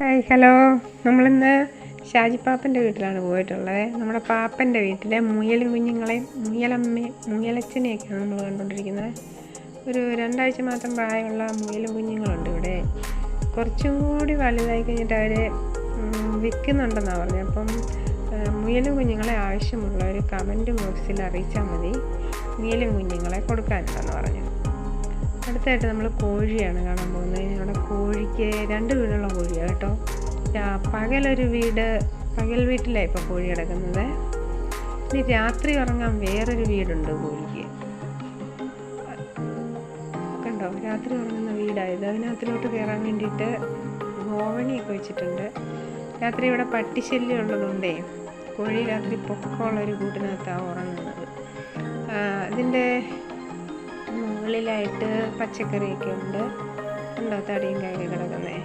Hi hello. നമ്മളിന്ന് ഷാജി പാപ്പന്റെ വീട്ടിലാണ് പോയിട്ടുള്ളത്. നമ്മുടെ പാപ്പന്റെ വീട്ടിലെ മുയൽ കുഞ്ഞുങ്ങളെയും മുയലമ്മയും മുയലച്ഛനെയൊക്കെയാണ് നമ്മൾ കണ്ടുകൊണ്ടിരിക്കുന്നത്. ഒരു രണ്ടാഴ്ച മാത്രം പ്രായമുള്ള മുയൽ കുഞ്ഞുങ്ങളുണ്ട് ഇവിടെ. കുറച്ചും കൂടി വലുതായി കഴിഞ്ഞിട്ട് അവർ വിൽക്കുന്നുണ്ടെന്നാണ് പറഞ്ഞത്. അപ്പം മുയലും കുഞ്ഞുങ്ങളെ ഒരു കമന്റ് ബോക്സിൽ അറിയിച്ചാൽ മതി. മുയലും കുഞ്ഞുങ്ങളെ കൊടുക്കാനുണ്ടെന്ന് പറഞ്ഞു. അടുത്തായിട്ട് നമ്മൾ കോഴിയാണ് കാണാൻ പോകുന്നത്. അവിടെ കോഴിക്ക് രണ്ട് വീടുള്ള കോഴിയാണ് കേട്ടോ. പകലൊരു വീട് പകൽ വീട്ടിലാണ് ഇപ്പോൾ കോഴി കിടക്കുന്നത്. ഇനി രാത്രി ഉറങ്ങാൻ വേറൊരു വീടുണ്ട് കോഴിക്ക്. കണ്ടോ രാത്രി ഉറങ്ങുന്ന വീടായത്. അതിനകത്തിലോട്ട് കയറാൻ വേണ്ടിയിട്ട് ഗോവണിയൊക്കെ വെച്ചിട്ടുണ്ട്. രാത്രി ഇവിടെ പട്ടിശല്യം ഉള്ളതുകൊണ്ടേ കോഴി രാത്രി പൊക്കമുള്ളൊരു കൂട്ടിനകത്താണ് ഉറങ്ങുന്നത്. അതിന്റെ മുകളിലായിട്ട് പച്ചക്കറിയൊക്കെ ഉണ്ട്. കറക്റ്റ് ഉണ്ടാകത്ത അടിയും കൈ കിടക്കുന്നേ